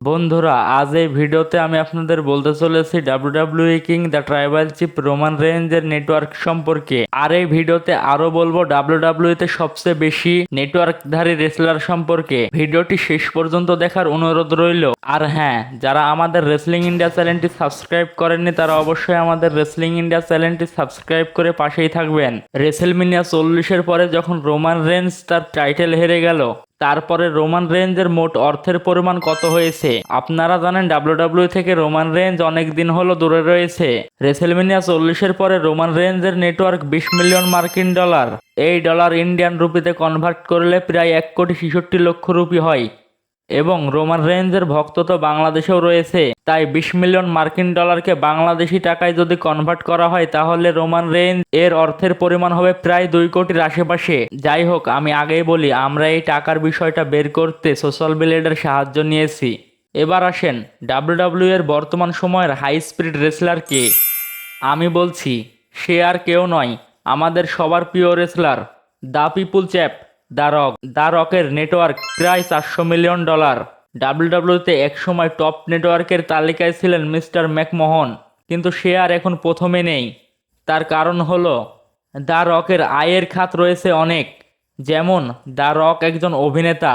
বন্ধুরা, আজ এই ভিডিওতে আমি আপনাদের বলতে চলেছি WWE king the tribal chief Roman রেঞ্জের নেটওয়ার্ক সম্পর্কে। আর এই ভিডিওতে আরও বলব ডাব্লিউডাব্লিউতে সবচেয়ে বেশি নেটওয়ার্কধারী রেসলার সম্পর্কে। ভিডিওটি শেষ পর্যন্ত দেখার অনুরোধ রইল। আর হ্যাঁ যারা আমাদের রেসলিং ইন্ডিয়া চ্যানেলটি সাবস্ক্রাইব করেননি, তারা অবশ্যই আমাদের রেসলিং ইন্ডিয়া চ্যানেলটি সাবস্ক্রাইব করে পাশেই থাকবেন। রেসেলমিনিয়া চল্লিশের পরে যখন রোমান রেঞ্জ তার টাইটেল হেরে গেল তারপরে রোমান রেঞ্জের মোট অর্থের পরিমাণ কত হয়েছে? আপনারা জানেন ডাব্লিউডাব্লিউ থেকে রোমান রেঞ্জ অনেক দিন হলো দূরে রয়েছে। রেসেলমিনিয়া চল্লিশের পরে রোমান রেঞ্জের নেটওয়ার্ক বিশ মিলিয়ন মার্কিন ডলার এই ডলার ইন্ডিয়ান রুপিতে কনভার্ট করলে প্রায় এক কোটি ছেষট্টি লক্ষ রুপি হয়। এবং রোমান রেঞ্জের ভক্ত তো বাংলাদেশেও রয়েছে। তাই বিশ মিলিয়ন মার্কিন ডলারকে বাংলাদেশি টাকায় যদি কনভার্ট করা হয়, তাহলে রোমান রেঞ্জ এর অর্থের পরিমাণ হবে প্রায় দুই কোটির আশেপাশে। যাই হোক, আমি আগেই বলি, আমরা এই টাকার বিষয়টা বের করতে সোশ্যাল ব্লেডের সাহায্য নিয়েছি। এবার আসেন ডাব্লিউডাব্লিউ এর বর্তমান সময়ের হাই স্পিড রেসলার কে। আমি বলছি, সে আর কেউ নয়, আমাদের সবার প্রিয় wrestler the people champ the Rock the রকের network প্রায় চারশো মিলিয়ন ডলার। ডাব্লিউডাব্লিউতে একসময় টপ নেটওয়ার্কের তালিকায় ছিলেন মিস্টার ম্যাকমোহন, কিন্তু সে আর এখন প্রথমে নেই। তার কারণ হলো দ্য রকের আয়ের খাত রয়েছে অনেক, যেমন দ্য রক একজন অভিনেতা।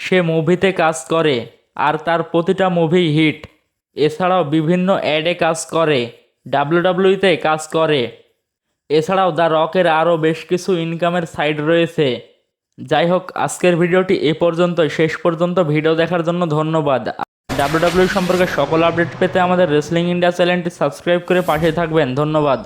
সে মুভিতে কাজ করে, আর তার প্রতিটা মুভি হিট। এছাড়াও বিভিন্ন অ্যাডে কাজ করে, ডাব্লিউডাব্লিউতে কাজ করে। এছাড়াও দ্য রকের আরও বেশ কিছু ইনকামের সাইড রয়েছে। যাই হোক আজকের ভিডিওটি এ পর্যন্ত শেষ পর্যন্ত ভিডিও দেখার জন্য ধন্যবাদ। ডাব্লিউডাব্লিউ সম্পর্কে সকল আপডেট পেতে আমাদের রেসলিং ইন্ডিয়া চ্যানেলটি সাবস্ক্রাইব করে পাশে থাকবেন। ধন্যবাদ।